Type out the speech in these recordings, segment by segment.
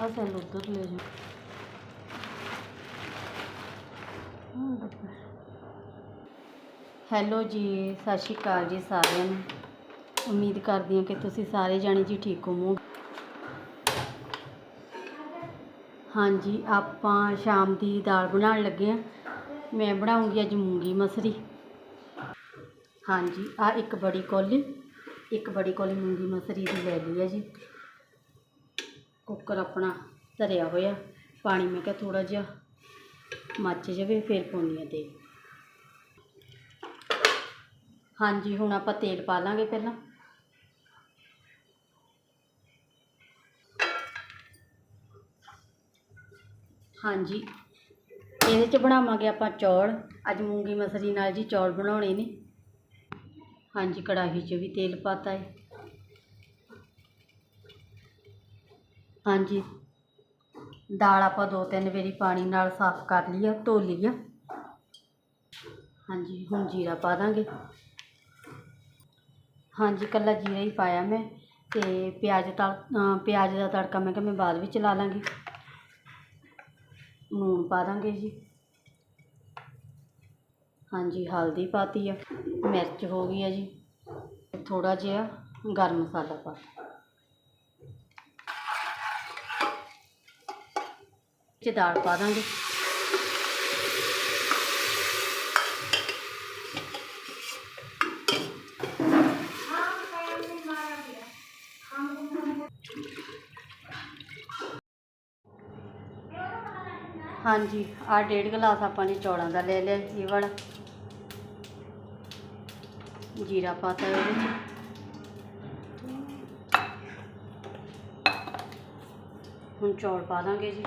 ਆਹ ਸੈੱਲ ਉੱਧਰ ਲੈ ਜਾ ਹੈਲੋ ਜੀ, ਸਤਿ ਸ਼੍ਰੀ ਅਕਾਲ ਜੀ ਸਾਰਿਆਂ ਨੂੰ। ਉਮੀਦ ਕਰਦੀ ਹਾਂ ਕਿ ਤੁਸੀਂ ਸਾਰੇ ਜਾਣੇ ਜੀ ਠੀਕ ਹੋਵੋਗੇ। ਹਾਂਜੀ, ਆਪਾਂ ਸ਼ਾਮ ਦੀ ਦਾਲ ਬਣਾਉਣ ਲੱਗੇ ਹਾਂ। ਮੈਂ ਬਣਾਉਂਗੀ ਅੱਜ ਮੂੰਗੀ ਮਸਰੀ। ਹਾਂਜੀ ਆ ਇੱਕ ਬੜੀ ਕੌਲੀ, ਇੱਕ ਬੜੀ ਕੌਲੀ ਮੂੰਗੀ ਮਸਰੀ ਦੀ ਲੈ ਲਈ ਹੈ ਜੀ। ਕੁੱਕਰ ਆਪਣਾ ਧਰਿਆ ਹੋਇਆ। ਪਾਣੀ ਮੈਂ ਕਿਹਾ ਥੋੜਾ ਜਿਹਾ ਮੱਚ ਜਾਵੇ, ਫਿਰ ਪਾਉਣੀ ਆ ਤੇਲ। ਹਾਂਜੀ, ਹੁਣ ਆਪਾਂ ਤੇਲ ਪਾ ਲਾਂਗੇ ਪਹਿਲਾਂ। ਹਾਂਜੀ, ਇਹਦੇ 'ਚ ਬਣਾਵਾਂਗੇ ਆਪਾਂ ਚੌਲ। ਅੱਜ ਮੂੰਗੀ ਮਸਰੀ ਨਾਲ ਜੀ ਚੌਲ ਬਣਾਉਣੇ ਨੇ। ਹਾਂਜੀ, ਕੜਾਹੀ 'ਚ ਵੀ ਤੇਲ ਪਾਤਾ ਹੈ ਹਾਂਜੀ। ਦਾਲ ਆਪਾਂ ਦੋ ਤਿੰਨ ਵਾਰੀ ਪਾਣੀ ਨਾਲ ਸਾਫ਼ ਕਰ ਲਈ ਆ, ਧੋ ਲਈ ਆ। ਹਾਂਜੀ, ਹੁਣ ਜੀਰਾ ਪਾ ਦਾਂਗੇ। ਹਾਂਜੀ ਕੱਲਾ ਜੀਰਾ ਹੀ ਪਾਇਆ ਮੈਂ ਤੇ ਪਿਆਜ਼ ਤੜ ਪਿਆਜ਼ ਦਾ ਤੜਕਾ ਮੈਂ ਕਿਹਾ ਮੈਂ ਬਾਅਦ ਵਿੱਚ ਲਾ ਲਾਂਗੀ। ਲੂਣ ਪਾ ਦਾਂਗੇ ਜੀ। ਹਾਂਜੀ, ਹਲਦੀ ਪਾਤੀ ਆ। ਮਿਰਚ ਹੋ ਗਈ ਆ ਜੀ। ਥੋੜਾ ਜਿਹਾ ਗਰਮ ਮਸਾਲਾ ਪਾ ਚ ਦਾਲ ਪਾ ਦਾਂਗੇ। ਹਾਂਜੀ, ਆ ਡੇਢ ਗਲਾਸ ਆਪਾਂ ਨੇ ਚੌਲਾਂ ਦਾ ਲੈ ਲਿਆ, ਇਹ ਵਾਲਾ। ਜੀਰਾ ਪਾਤਾ ਇਹਦੇ ਵਿੱਚ। ਹੁਣ ਚੌਲ ਪਾ ਦਾਂਗੇ ਜੀ।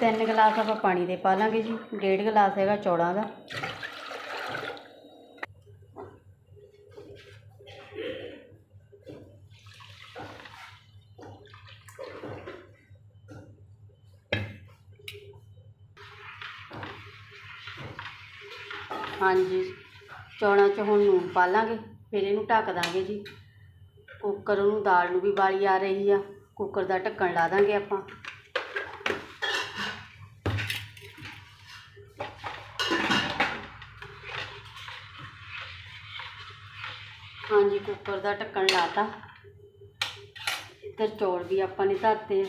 ਤਿੰਨ ਗਲਾਸ ਆਪਾਂ ਪਾਣੀ ਦੇ ਪਾ ਲਾਂਗੇ ਜੀ, ਡੇਢ ਗਲਾਸ ਹੈਗਾ ਚੌਲਾਂ ਦਾ। ਹਾਂਜੀ, ਚੌਲਾਂ 'ਚ ਹੁਣ ਲੂਣ ਪਾ ਲਾਂਗੇ, ਫਿਰ ਇਹਨੂੰ ਢੱਕ ਦਾਂਗੇ ਜੀ। ਕੁੱਕਰ ਨੂੰ ਦਾਲ ਨੂੰ ਵੀ ਬਾਲੀ ਆ ਰਹੀ ਆ, ਕੁੱਕਰ ਦਾ ਢੱਕਣ ਲਾ ਦਾਂਗੇ ਆਪਾਂ। ਹਾਂਜੀ ਕੁੱਕਰ ਦਾ ਢੱਕਣ ਲਾਤਾ। ਇੱਧਰ ਚੌਲ ਵੀ ਆਪਾਂ ਨੇ ਧਰਤੇ।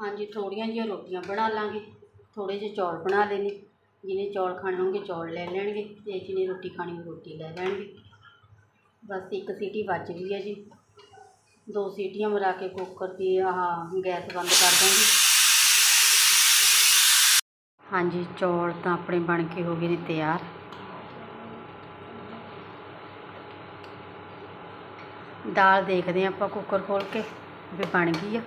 ਹਾਂਜੀ, ਥੋੜੀਆਂ ਜਿਹੀਆਂ ਰੋਟੀਆਂ ਬਣਾ ਲਾਂਗੇ। ਥੋੜੇ ਜਿਹੇ ਚੌਲ ਬਣਾ ਲੈਣੇ। ਜਿਹਨੇ ਚੌਲ ਖਾਣੇ ਹੋਣਗੇ, ਚੌਲ ਲੈ ਲੈਣਗੇ। ਤੇ ਜਿਹਨੇ ਰੋਟੀ ਖਾਣੀ ਉਹ ਰੋਟੀ ਲੈ ਲੈਣਗੇ। ਬਸ ਇੱਕ ਸੀਟੀ ਵੱਜ ਗਈ ਹੈ ਜੀ। ਦੋ ਸੀਟੀਆਂ ਮਰਾ ਕੇ ਕੁੱਕਰ ਦੀ ਆਹ ਗੈਸ ਬੰਦ ਕਰ ਦਾਂਗੀ ਹਾਂਜੀ, ਚੌਲ ਤਾਂ ਆਪਣੇ ਬਣ ਕੇ ਹੋ ਗਏ ਨੇ ਤਿਆਰ। ਦਾਲ ਦੇਖਦੇ ਹਾਂ ਆਪਾਂ ਕੁੱਕਰ ਖੋਲ ਕੇ ਵੀ ਬਣ ਗਈ ਆ।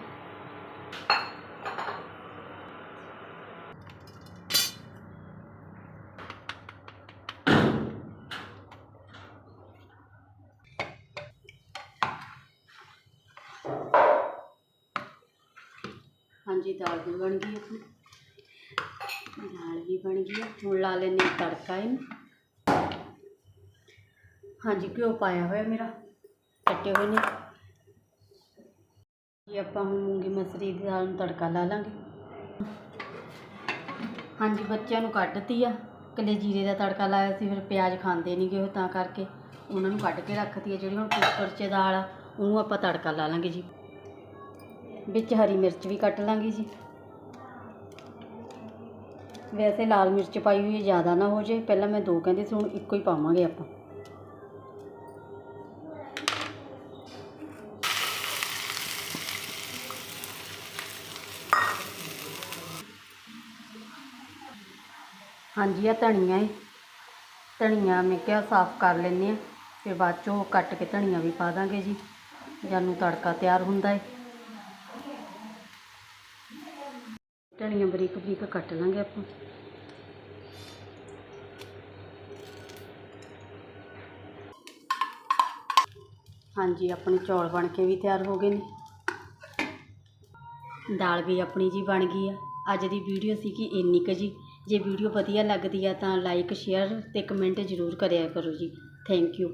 ਹਾਂਜੀ ਦਾਲ ਵੀ ਬਣ ਗਈ ਆਪਣੀ। ਦਾਲ ਵੀ ਬਣ ਗਈ ਆ। ਹੁਣ ਲਾ ਲੈਂਦੇ ਹਾਂ ਤੜਕਾ ਇਹਨੂੰ। ਹਾਂਜੀ, ਘਿਓ ਪਾਇਆ ਹੋਇਆ ਮੇਰਾ। ਕੱਟੇ ਹੋਏ ਨੇ। ਜੀ ਆਪਾਂ ਹੁਣ ਮੂੰਗੀ ਮਸਰੀ ਦੀ ਦਾਲ ਨੂੰ ਤੜਕਾ ਲਾ ਲਾਂਗੇ। ਹਾਂਜੀ, ਬੱਚਿਆਂ ਨੂੰ ਕੱਢਤੀ ਆ। ਕੱਲੇ ਜੀਰੇ ਦਾ ਤੜਕਾ ਲਾਇਆ ਸੀ, ਫਿਰ ਪਿਆਜ਼ ਖਾਂਦੇ ਨਹੀਂਗੇ ਉਹ ਤਾਂ ਕਰਕੇ। ਉਹਨਾਂ ਨੂੰ ਕੱਢ ਕੇ ਰੱਖਤੀ ਆ। ਜਿਹੜੀ ਹੁਣ ਕੁੱਕਰ 'ਚ ਦਾਲ ਆ, ਉਹਨੂੰ ਆਪਾਂ ਤੜਕਾ ਲਾ ਲਾਂਗੇ ਜੀ। ਵਿੱਚ ਹਰੀ ਮਿਰਚ ਵੀ ਕੱਟ ਲਾਂਗੀ ਜੀ। ਵੈਸੇ ਲਾਲ ਮਿਰਚ ਪਾਈ ਹੋਈ ਜ਼ਿਆਦਾ ਨਾ ਹੋ ਜੇ ਪਹਿਲਾਂ ਮੈਂ ਦੋ ਕਹਿੰਦੇ ਸੀ, ਹੁਣ ਇੱਕੋ ਹੀ ਪਾਵਾਂਗੇ ਆਪਾਂ। ਹਾਂਜੀ ਆ ਧਨੀਆ ਹੈ। ਧਨੀਆ ਮੈਂ ਕਿਹਾ ਸਾਫ਼ ਕਰ ਲੈਂਦੇ ਆ ਫਿਰ ਬਾਅਦ ਚੋਂ ਕੱਟ ਕੇ ਧਨੀਆ ਵੀ ਪਾ ਦਾਂਗੇ ਜੀ। ਜਦ ਤੜਕਾ ਤਿਆਰ ਹੁੰਦਾ ਹੈ। ਧਨੀਆ ਬਰੀਕ ਬਰੀਕ ਕੱਟ ਲਾਂਗੇ ਆਪਾਂ। ਹਾਂਜੀ, ਆਪਣੇ ਚੌਲ ਬਣ ਕੇ ਵੀ ਤਿਆਰ ਹੋ ਗਏ ਨੇ। ਦਾਲ ਵੀ ਆਪਣੀ ਜੀ ਬਣ ਗਈ ਆ। ਅੱਜ ਦੀ ਵੀਡੀਓ ਸੀਗੀ ਇੰਨੀ ਕੁ ਜੀ। ਜੇ ਵੀਡੀਓ ਵਧੀਆ ਲੱਗਦੀ ਆ ਤਾਂ ਲਾਈਕ ਸ਼ੇਅਰ ਤੇ ਕਮੈਂਟ ਜ਼ਰੂਰ ਕਰਿਆ ਕਰੋ ਜੀ। Thank you